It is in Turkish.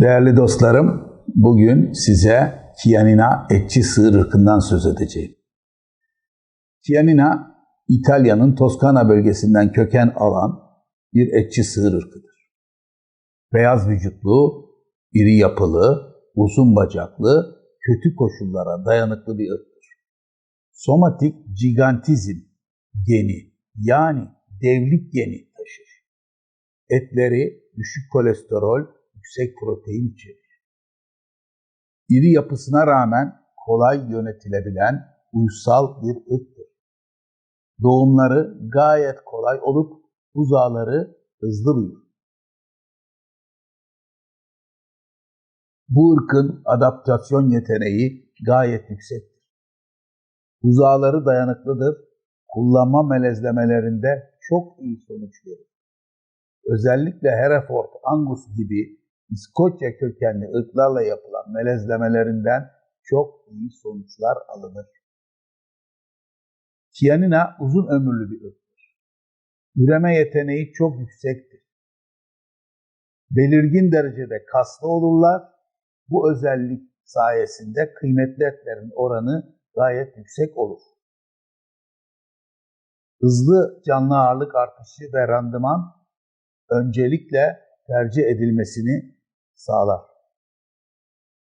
Değerli dostlarım, bugün size Chianina etçi sığır ırkından söz edeceğim. Chianina, İtalya'nın Toskana bölgesinden köken alan bir etçi sığır ırkıdır. Beyaz vücutlu, iri yapılı, uzun bacaklı, kötü koşullara dayanıklı bir ırktır. Somatik gigantizm geni yani devlik geni taşır. Etleri düşük kolesterol, yüksek protein içerir. İri yapısına rağmen kolay yönetilebilen uysal bir ırktır. Doğumları gayet kolay olup buzağları hızlı büyür. Bu ırkın adaptasyon yeteneği gayet yüksektir. Buzağları dayanıklıdır, kullanma melezlemelerinde çok iyi sonuç verir. Özellikle Hereford Angus gibi İskoçya kökenli ırklarla yapılan melezlemelerinden çok iyi sonuçlar alınır. Chianina uzun ömürlü bir ırktır. Üreme yeteneği çok yüksektir. Belirgin derecede kaslı olurlar. Bu özellik sayesinde kıymetli etlerin oranı gayet yüksek olur. Hızlı canlı ağırlık artışı ve randıman öncelikle tercih edilmesini sağlar.